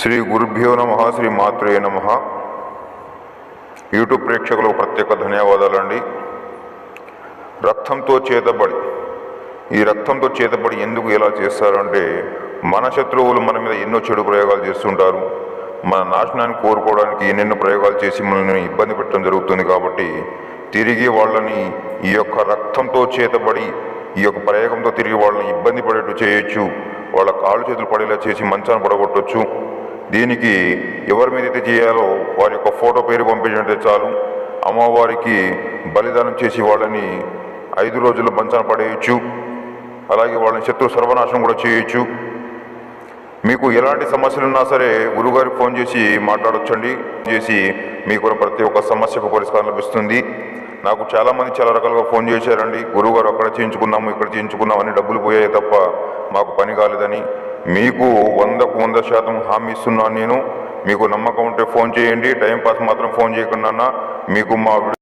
శ్రీ గురుభ్యో నమ శ్రీ మాత్రే నమ. యూట్యూబ్ ప్రేక్షకులకు ప్రత్యేక ధన్యవాదాలండి. రక్తంతో చేతబడి ఈ రక్తంతో చేతబడి ఎందుకు ఎలా చేస్తారంటే మన శత్రువులు మన మీద ఎన్నో చెడు ప్రయోగాలు చేస్తుంటారు. మన నాశనాన్ని కోరుకోవడానికి ఎన్నెన్నో ప్రయోగాలు చేసి మనల్ని ఇబ్బంది పెట్టడం జరుగుతుంది కాబట్టి తిరిగి వాళ్ళని ఈ యొక్క రక్తంతో చేతబడి ఈ యొక్క ప్రయోగంతో తిరిగి వాళ్ళని ఇబ్బంది పడేట్టు చేయొచ్చు. వాళ్ళ కాళ్ళు చేతులు పడేలా చేసి మంచాన్ని పడగొట్టొచ్చు. దీనికి ఎవరి మీద అయితే చేయాలో వారి యొక్క ఫోటో పేరు పంపించినట్టే చాలు. అమ్మవారికి బలిదానం చేసి వాళ్ళని ఐదు రోజులు మంచన పడేయచ్చు. అలాగే వాళ్ళని శత్రు సర్వనాశనం కూడా చేయొచ్చు. మీకు ఎలాంటి సమస్యలు ఉన్నా సరే గురుగారికి ఫోన్ చేసి మాట్లాడొచ్చండి. చేసి మీకు ప్రతి ఒక్క సమస్యకు పరిష్కారం లభిస్తుంది. నాకు చాలామంది చాలా రకాలుగా ఫోన్ చేశారండి. గురువుగారు అక్కడ చేయించుకున్నాము ఇక్కడ చేయించుకున్నామని డబ్బులు పోయాయి తప్ప మాకు పని కాలేదని. మీకు వందకు వంద శాతం హామీ ఇస్తున్నాను నేను. మీకు నమ్మకం ఉంటే ఫోన్ చేయండి. టైం పాస్ మాత్రం ఫోన్ చేయకుండా మీకు మా